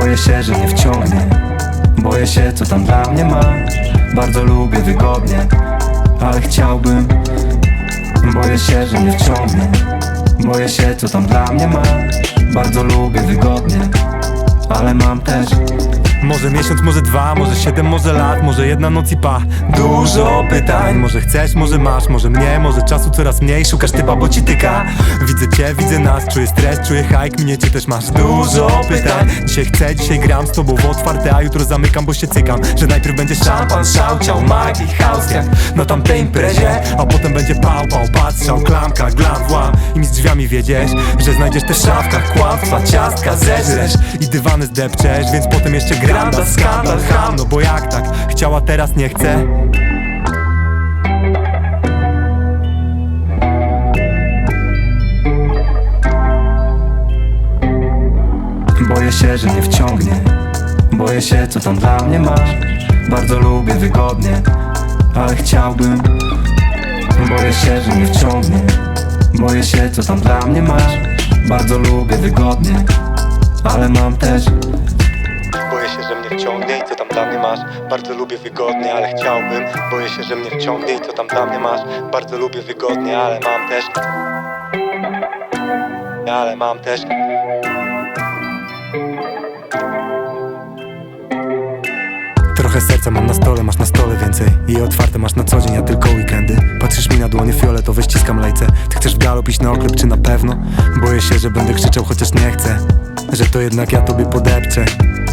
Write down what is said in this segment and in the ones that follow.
Boję się, że nie wciągnie. Boję się, co tam dla mnie masz Bardzo lubię wygodnie Ale chciałbym. Boję się, że nie wciągnie. Boję się, co tam dla mnie masz Bardzo lubię wygodnie Ale mam też Może miesiąc, może dwa, może siedem, może lat, może jedna noc i pa. Dużo pytań, może chcesz, może masz, może mnie, może czasu coraz mniej. Szukasz typa, bo ci tyka. Widzę cię, widzę nas, czuję stres, czuję hajk, mnie cię też masz. Dużo pytań, dzisiaj chcę, dzisiaj gram z tobą w otwarte A jutro zamykam, bo się cykam, że najpierw będzie szampan, szałciał, mag i house jak na tamtej imprezie A potem będzie pał, pał, patrzał, klamka, glam, włam I mi z drzwiami wiedzieć, że znajdziesz te w szafkach kłamstwa, ciastka, zeżresz I dywany zdepczesz, więc potem jeszcze granda, skandal, ham. No bo jak tak, chciała teraz nie chce. Boję się, że nie wciągnie. Boję się, co tam dla mnie masz. Bardzo lubię wygodnie Ale chciałbym. Boję się, że nie wciągnie. Boję się, co tam dla mnie masz. Bardzo lubię wygodnie Ale mam też się, że mnie wciągnie i co tam dla mnie masz. Bardzo lubię wygodnie, ale chciałbym. Boję się, że mnie wciągnie i co tam dla mnie masz. Bardzo lubię wygodnie, ale mam też Ale mam też Trochę serca mam na stole, masz na stole więcej. I otwarte masz na co dzień, a tylko weekendy. Patrzysz mi na dłonie fioletowe, ściskam lejce Ty chcesz w galop iść na oklep, czy na pewno? Boję się, że będę krzyczał, chociaż nie chcę Że to jednak ja tobie podepczę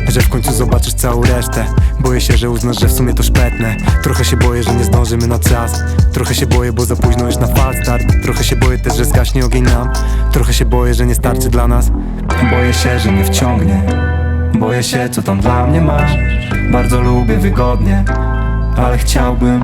Że w końcu zobaczysz całą resztę. Boję się, że uznasz, że w sumie to szpetne. Trochę się boję, że nie zdążymy na czas. Trochę się boję, bo za późno już na fal start. Trochę się boję też, że zgaśnie ogień nam. Trochę się boję, że nie starczy dla nas. Boję się, że nie wciągnie. Boję się, co tam dla mnie masz. Bardzo lubię wygodnie Ale chciałbym